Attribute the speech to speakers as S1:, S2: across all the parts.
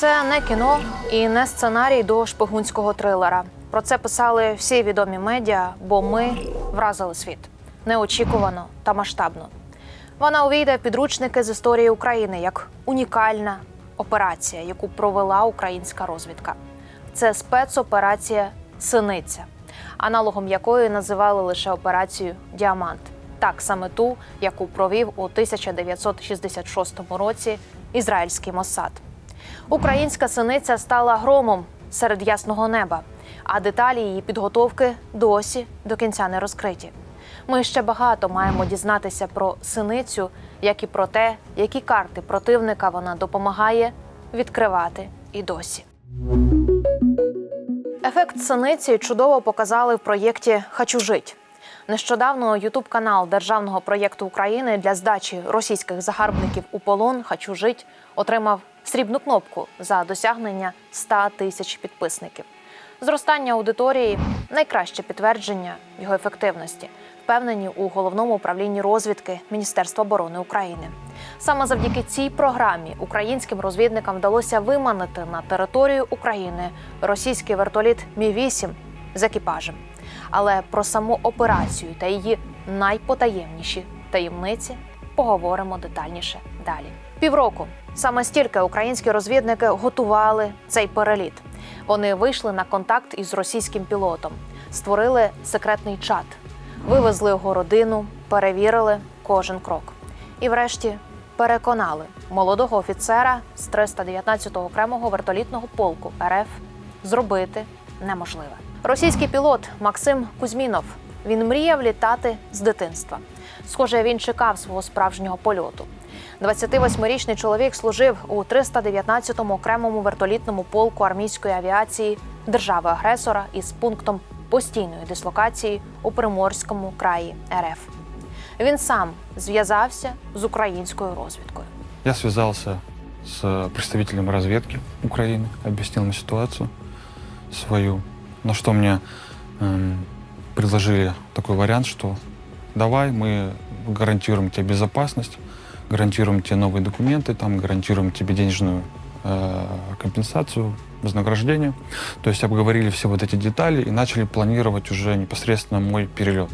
S1: Це не кіно і не сценарій до шпигунського трилера. Про це писали всі відомі медіа, бо ми вразили світ неочікувано та масштабно. Вона увійде в підручники з історії України як унікальна операція, яку провела українська розвідка. Це спецоперація Синиця, аналогом якої називали лише операцію Діамант. Так саме ту, яку провів у 1966 році ізраїльський Моссад. Українська синиця стала громом серед ясного неба, а деталі її підготовки досі до кінця не розкриті. Ми ще багато маємо дізнатися про синицю, як і про те, які карти противника вона допомагає відкривати і досі. Ефект синиці чудово показали в проєкті Хочу жить. Нещодавно Ютуб канал Державного проєкту України для здачі російських загарбників у полон Хочу жить отримав срібну кнопку за досягнення 100 тисяч підписників. Зростання аудиторії найкраще підтвердження його ефективності, впевнені у головному управлінні розвідки Міністерства оборони України. Саме завдяки цій програмі українським розвідникам вдалося виманити на територію України російський вертоліт Мі 8 з екіпажем. Але про саму операцію та її найпотаємніші таємниці поговоримо детальніше далі. Півроку саме стільки українські розвідники готували цей переліт. Вони вийшли на контакт із російським пілотом, створили секретний чат, вивезли його родину, перевірили кожен крок. І, врешті, переконали молодого офіцера з 319-го окремого вертолітного полку РФ зробити неможливе. Російський пілот Максим Кузьмінов. Він мріяв літати з дитинства. Схоже, він чекав свого справжнього польоту. 28-річний чоловік служив у 319-му окремому вертолітному полку армійської авіації держави-агресора із пунктом постійної дислокації у Приморському краї РФ. Він сам зв'язався з українською розвідкою.
S2: Я связался с представителем разведки Украины, объяснил ему ситуацию свою, на что мне эм, предложили такой вариант, что давай мы гарантируем тебе безопасность, гарантируем тебе новые документы, там гарантируем тебе денежную э, компенсацию, вознаграждение. То есть обговорили все вот эти детали и начали планировать уже непосредственно мой перелет.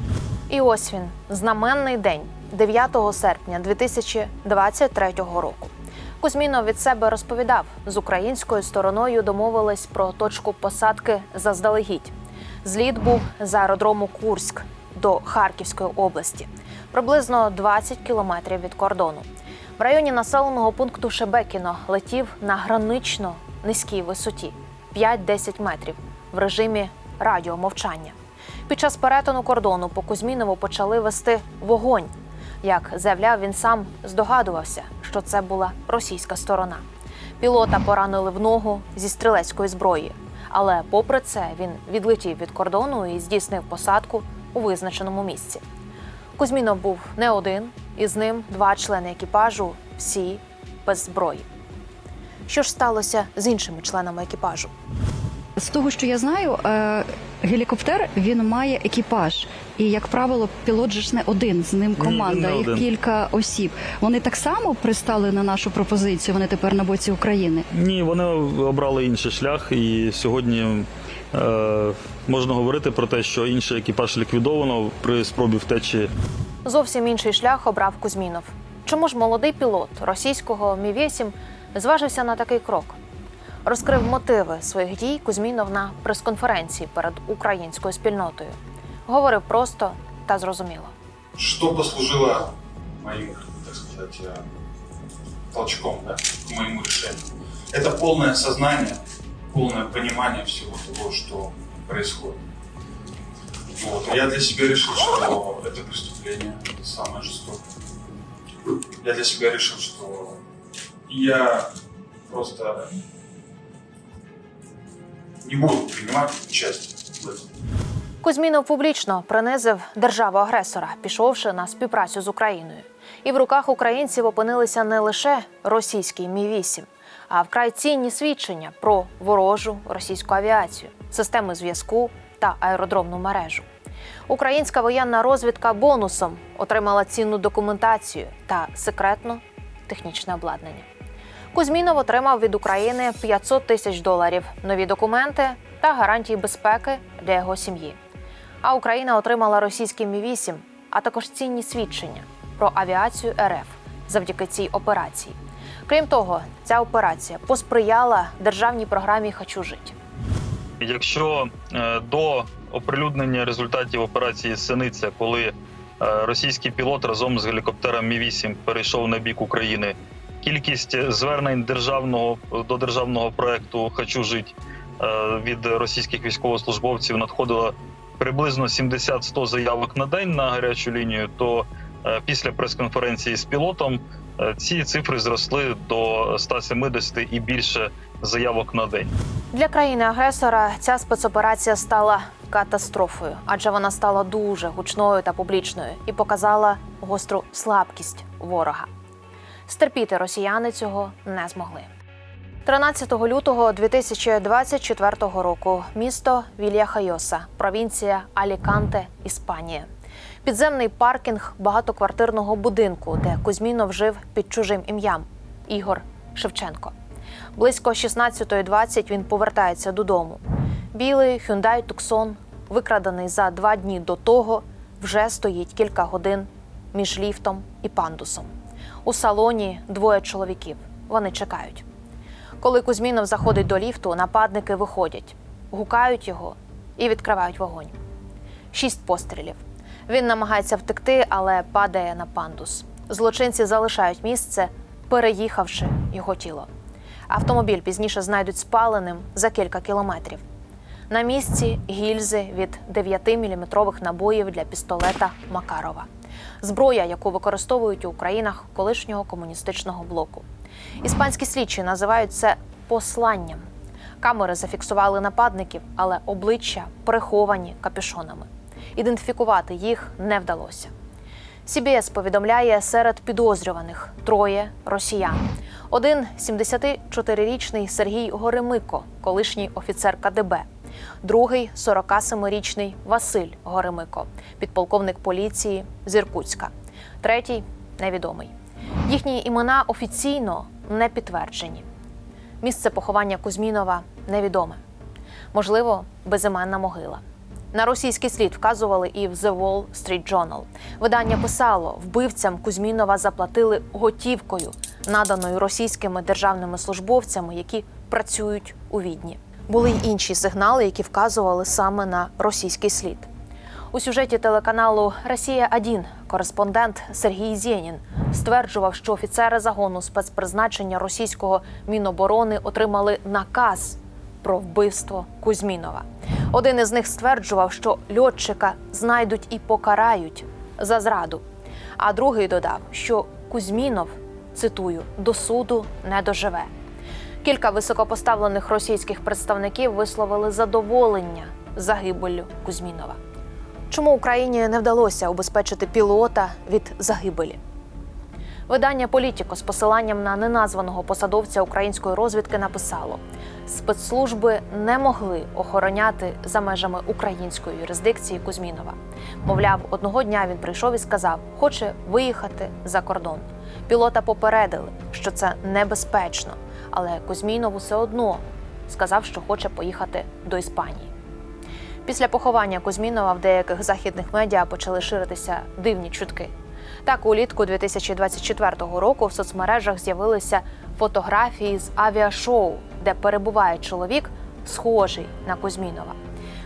S1: І ось він, знаменний день, 9 серпня 2023 року. Кузьмінов від себе розповідав, з українською стороною домовились про точку посадки заздалегідь. Зліт був з аеродрому Курськ до Харківської області, приблизно 20 кілометрів від кордону. В районі населеного пункту Шебекіно летів на гранично низькій висоті 5-10 метрів в режимі радіомовчання. Під час перетину кордону по Кузьмінову почали вести вогонь. Як заявляв, він сам здогадувався, що це була російська сторона. Пілота поранили в ногу зі стрілецької зброї. Але, попри це, він відлетів від кордону і здійснив посадку у визначеному місці. Кузьмінов був не один, і з ним два члени екіпажу, всі без зброї. Що ж сталося з іншими членами екіпажу?
S3: З того, що я знаю, е, гелікоптер він має екіпаж, і як правило, пілот же ж не один, з ним команда,
S4: не
S3: їх
S4: один.
S3: кілька осіб. Вони так само пристали на нашу пропозицію. Вони тепер на боці України.
S4: Ні, вони обрали інший шлях, і сьогодні е, можна говорити про те, що інший екіпаж ліквідовано при спробі втечі.
S1: Зовсім інший шлях обрав Кузьмінов. Чому ж молодий пілот російського Мі 8 зважився на такий крок? Розкрив мотиви своїх дій Кузьмінов на прес-конференції перед українською спільнотою. Говорив просто та зрозуміло.
S5: что послужило моим, так сказать, э, толчком да, к моему решению. Это полное сознание, полное понимание всего того, что происходит. Вот. И Я для себя решил, что это преступление самое жестокое. Я для себя решил, что я просто не буду принимать участие в этом.
S1: Кузьмінов публічно принизив державу-агресора, пішовши на співпрацю з Україною. І в руках українців опинилися не лише російський Мі 8 а вкрай цінні свідчення про ворожу російську авіацію, системи зв'язку та аеродромну мережу. Українська воєнна розвідка бонусом отримала цінну документацію та секретно технічне обладнання. Кузьмінов отримав від України 500 тисяч доларів, нові документи та гарантії безпеки для його сім'ї. А Україна отримала російський Мі 8 а також цінні свідчення про авіацію РФ завдяки цій операції. Крім того, ця операція посприяла державній програмі Хочу жить.
S4: Якщо е, до оприлюднення результатів операції Синиця, коли е, російський пілот разом з гелікоптером Мі 8 перейшов на бік України, кількість звернень державного до державного проекту Хочу жить е, від російських військовослужбовців надходило приблизно 70-100 заявок на день на гарячу лінію, то е, після прес-конференції з пілотом е, ці цифри зросли до 170 і більше заявок на день.
S1: Для країни-агресора ця спецоперація стала катастрофою, адже вона стала дуже гучною та публічною і показала гостру слабкість ворога. Стерпіти росіяни цього не змогли. 13 лютого 2024 року місто Вільяхайоса, провінція Аліканте, Іспанія. Підземний паркінг багатоквартирного будинку, де Кузьмінов жив під чужим ім'ям Ігор Шевченко. Близько 16.20 він повертається додому. Білий Hyundai Tucson, викрадений за два дні до того, вже стоїть кілька годин між ліфтом і пандусом. У салоні двоє чоловіків. Вони чекають. Коли Кузьмінов заходить до ліфту, нападники виходять, гукають його і відкривають вогонь. Шість пострілів. Він намагається втекти, але падає на пандус. Злочинці залишають місце, переїхавши його тіло. Автомобіль пізніше знайдуть спаленим за кілька кілометрів. На місці гільзи від 9-мм набоїв для пістолета Макарова. Зброя, яку використовують у країнах колишнього комуністичного блоку. Іспанські слідчі називають це посланням. Камери зафіксували нападників, але обличчя приховані капюшонами. Ідентифікувати їх не вдалося. CBS повідомляє серед підозрюваних троє росіян. Один 74-річний Сергій Горемико, колишній офіцер КДБ. Другий 47-річний Василь Горемико, підполковник поліції з Іркутська. Третій невідомий. Їхні імена офіційно не підтверджені. Місце поховання Кузьмінова невідоме. Можливо, безіменна могила. На російський слід вказували і в The Wall Street Journal. Видання писало, вбивцям Кузьмінова заплатили готівкою, наданою російськими державними службовцями, які працюють у Відні. Були й інші сигнали, які вказували саме на російський слід. У сюжеті телеканалу Росія 1 кореспондент Сергій Зєнін стверджував, що офіцери загону спецпризначення російського міноборони отримали наказ про вбивство Кузьмінова. Один із них стверджував, що льотчика знайдуть і покарають за зраду. А другий додав, що Кузьмінов, цитую, до суду не доживе. Кілька високопоставлених російських представників висловили задоволення загибеллю Кузьмінова. Чому Україні не вдалося убезпечити пілота від загибелі? Видання Політіко з посиланням на неназваного посадовця української розвідки написало: спецслужби не могли охороняти за межами української юрисдикції Кузьмінова. Мовляв, одного дня він прийшов і сказав, хоче виїхати за кордон. Пілота попередили, що це небезпечно, але Кузьмінов усе одно сказав, що хоче поїхати до Іспанії. Після поховання Кузьмінова в деяких західних медіа почали ширитися дивні чутки. Так, улітку 2024 року в соцмережах з'явилися фотографії з авіашоу, де перебуває чоловік, схожий на Кузьмінова.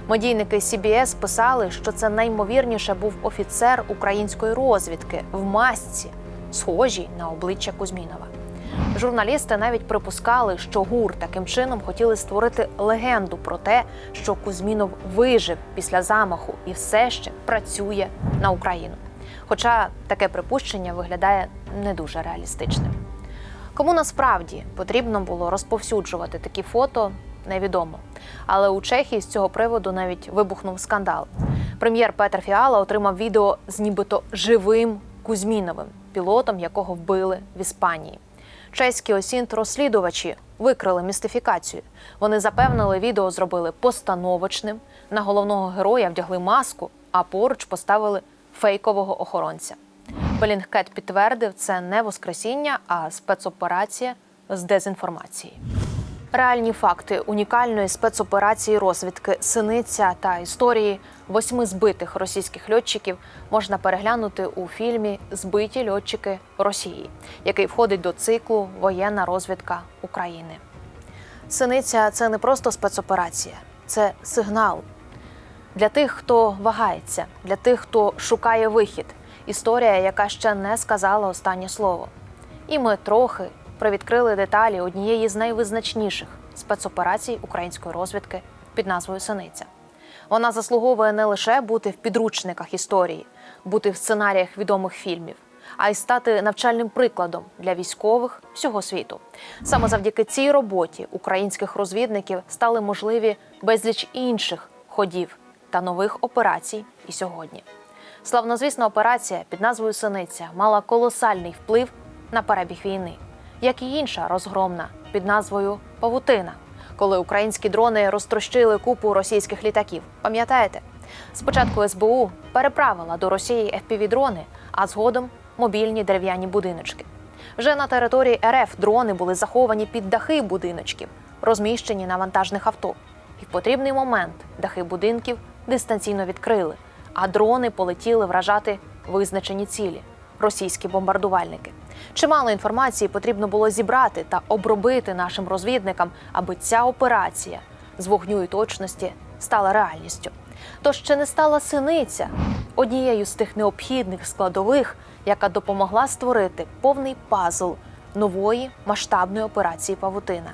S1: Медійники CBS писали, що це наймовірніше був офіцер української розвідки в масці, схожій на обличчя Кузьмінова. Журналісти навіть припускали, що ГУР таким чином хотіли створити легенду про те, що Кузьмінов вижив після замаху і все ще працює на Україну. Хоча таке припущення виглядає не дуже реалістичним. Кому насправді потрібно було розповсюджувати такі фото, невідомо. Але у Чехії з цього приводу навіть вибухнув скандал. Прем'єр Петр Фіала отримав відео з нібито живим Кузьміновим, пілотом якого вбили в Іспанії. Чеські осінт розслідувачі викрили містифікацію. Вони запевнили, відео зробили постановочним. На головного героя вдягли маску, а поруч поставили фейкового охоронця. Белінгкет підтвердив, це не воскресіння, а спецоперація з дезінформації. Реальні факти унікальної спецоперації розвідки Синиця та історії восьми збитих російських льотчиків можна переглянути у фільмі Збиті льотчики Росії, який входить до циклу Воєнна розвідка України. Синиця це не просто спецоперація, це сигнал для тих, хто вагається, для тих, хто шукає вихід. Історія, яка ще не сказала останнє слово. І ми трохи привідкрили деталі однієї з найвизначніших спецоперацій української розвідки під назвою Синиця. Вона заслуговує не лише бути в підручниках історії, бути в сценаріях відомих фільмів, а й стати навчальним прикладом для військових всього світу. Саме завдяки цій роботі українських розвідників стали можливі безліч інших ходів та нових операцій і сьогодні. Славнозвісна операція під назвою Синиця мала колосальний вплив на перебіг війни, як і інша розгромна під назвою Павутина, коли українські дрони розтрощили купу російських літаків. Пам'ятаєте? Спочатку СБУ переправила до Росії FPV-дрони, а згодом мобільні дерев'яні будиночки. Вже на території РФ дрони були заховані під дахи будиночків, розміщені на вантажних авто. І в потрібний момент дахи будинків дистанційно відкрили, а дрони полетіли вражати визначені цілі російські бомбардувальники. Чимало інформації потрібно було зібрати та обробити нашим розвідникам, аби ця операція з вогню і точності стала реальністю. Тож чи не стала синиця однією з тих необхідних складових, яка допомогла створити повний пазл нової масштабної операції Павутина.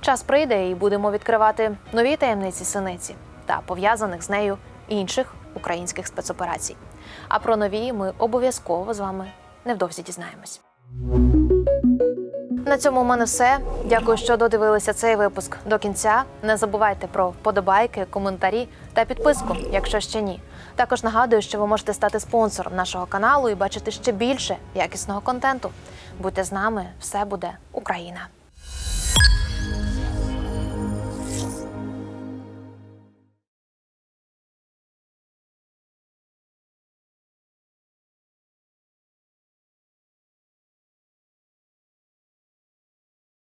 S1: Час прийде і будемо відкривати нові таємниці синиці та пов'язаних з нею інших українських спецоперацій. А про нові ми обов'язково з вами невдовзі дізнаємось. На цьому у мене все. Дякую, що додивилися цей випуск до кінця. Не забувайте про вподобайки, коментарі та підписку, якщо ще ні. Також нагадую, що ви можете стати спонсором нашого каналу і бачити ще більше якісного контенту. Будьте з нами, все буде Україна!